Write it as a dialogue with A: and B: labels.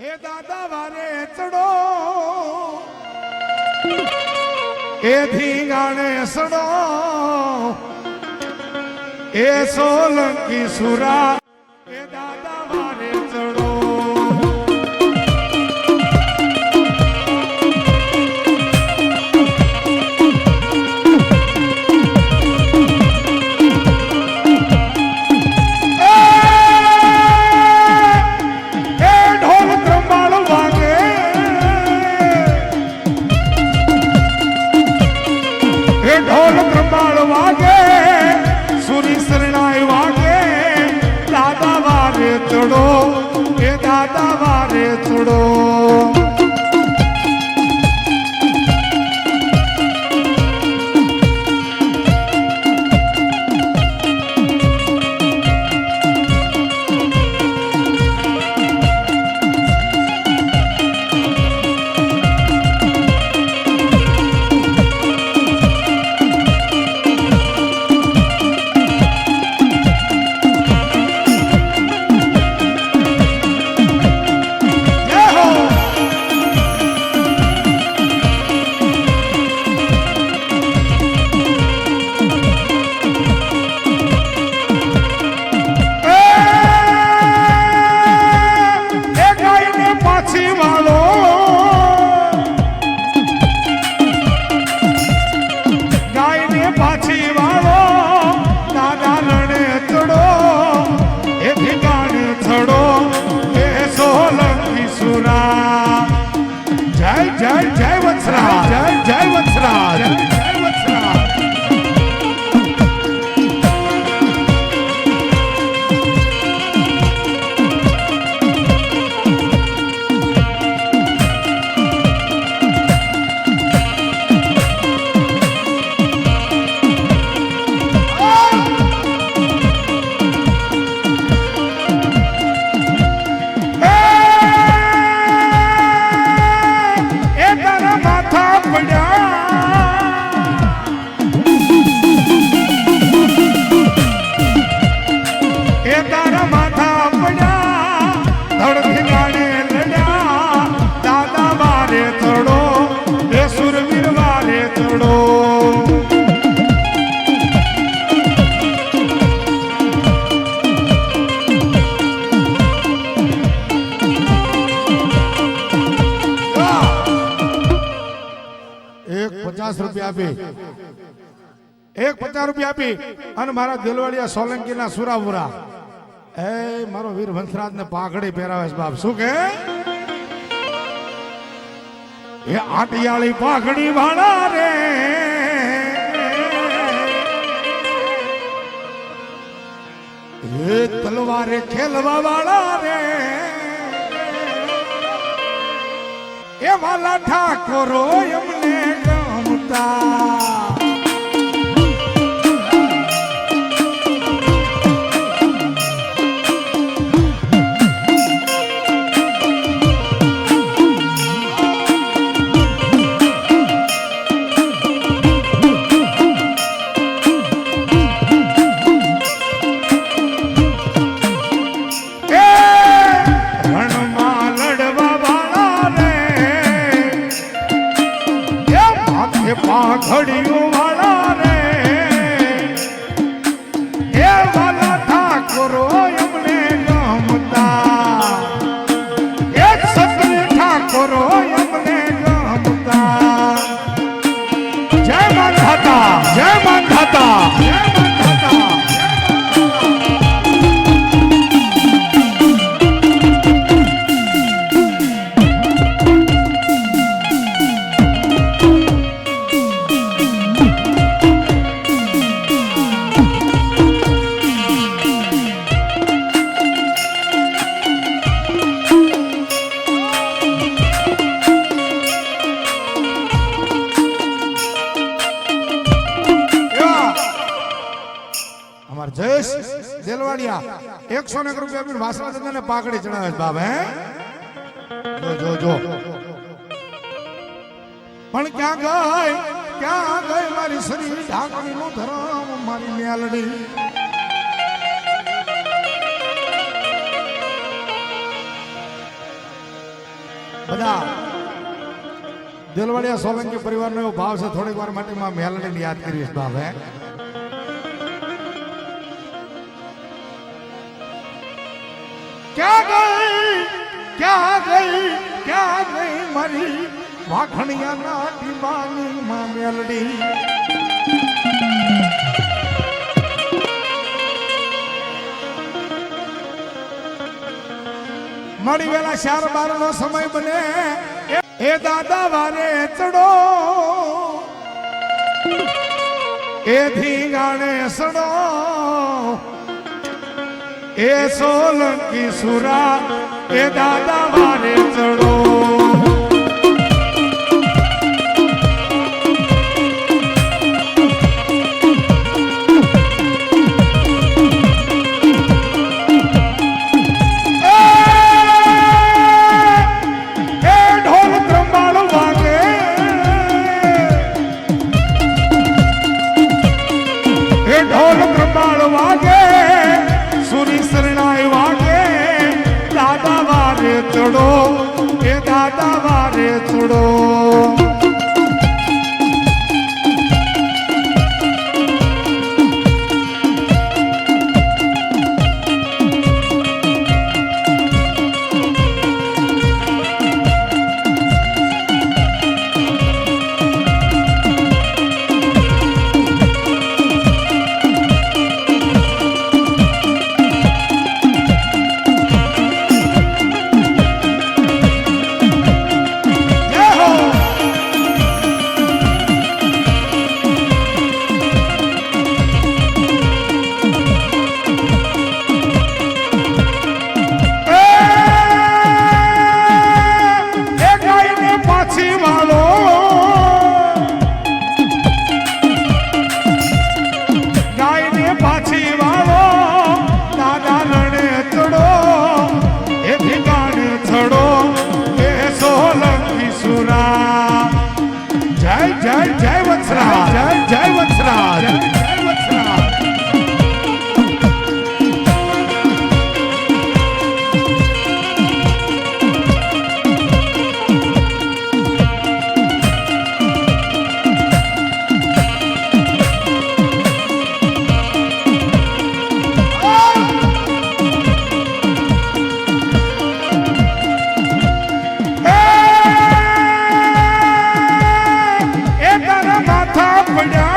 A: એ દાદા વારે ચડો. એ ધીંગાણે સડો. એ સોલંકી સુરા વત્સરા જય વત્સરા આપી. એક પચાસ રૂપિયા આપી અને મારા દિલવાડિયા સોલંકી ના સુરાપુરા. એ મારો વીર વંશરાજ ને પાઘડી પહેરાવે છે બાપ. શું કે? એ આટિયાળી પાઘડી વાળા રે. એ તલવારે ખેલવા વાળા રે. એ વાલા ઠાકોરો એમને cantar. દેલવાડિયા એકસો ને એક રૂપિયા આપીને વાસણા દાદાને પાકડી ચડાવે બાપ, હે? જો પણ ક્યાં ગઈ ક્યાં ગઈ મારી શરીર? ઢાકણી નું ધરમ મારી મેલડી. બધા, દેલવાડિયા સોલંકી પરિવારનો એવો ભાવ છે, થોડીક વાર માટે માં મેલડીને યાદ કરીશ બાપ, હે? ક્યાં ગઈ ક્યાં ગઈ મારી વાઘણિયાના ડીબાની માં મેલડી? મળી વેલા ચાર બાર નો સમય બને એ- એ દાદા વારે ચડો. એ ધીંગાણે સડો. એ સોલંકી સુરા એ દાદા વારે ચડો. ચડો એ દાદા વારે ચડો for down.